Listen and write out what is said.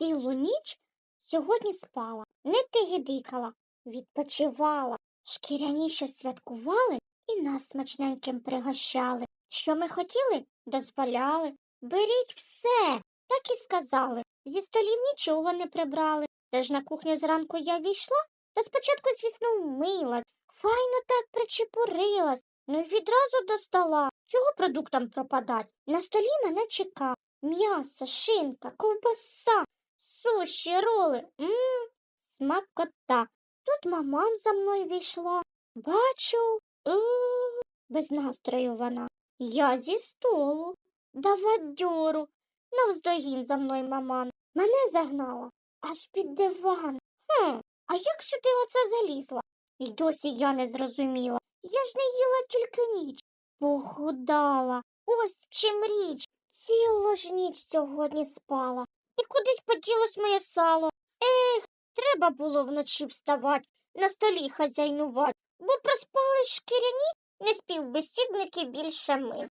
цілу ніч сьогодні спала, не тигидикала, відпочивала. Шкіряні що святкували і нас смачненьким пригощали. Що ми хотіли, дозволяли. Беріть все, так і сказали. Зі столів нічого не прибрали. Тож на кухню зранку я війшла, та спочатку, звісно, вмилась, файно так причепурилась, ну й відразу до стола. Чого продуктам пропадать? На столі мене чека. М'ясо, шинка, ковбаса, суші, роли. Мм, смакота. Тут маман за мною війшла. Бачу, е, без настрою вона. Я зі столу. Давай дьору. Навздогін за мною маман. Мене загнала аж під диван. Хм, а як сюди оце залізла? І досі я не зрозуміла. Я ж не їла тільки ніч. Похудала. Ось в чим річ. Цілу ж ніч сьогодні спала. Кудись поділось моє сало. Ех, треба було вночі вставати, на столі хазяйнувати, бо проспали шкіряні, не співбесідники більше ми.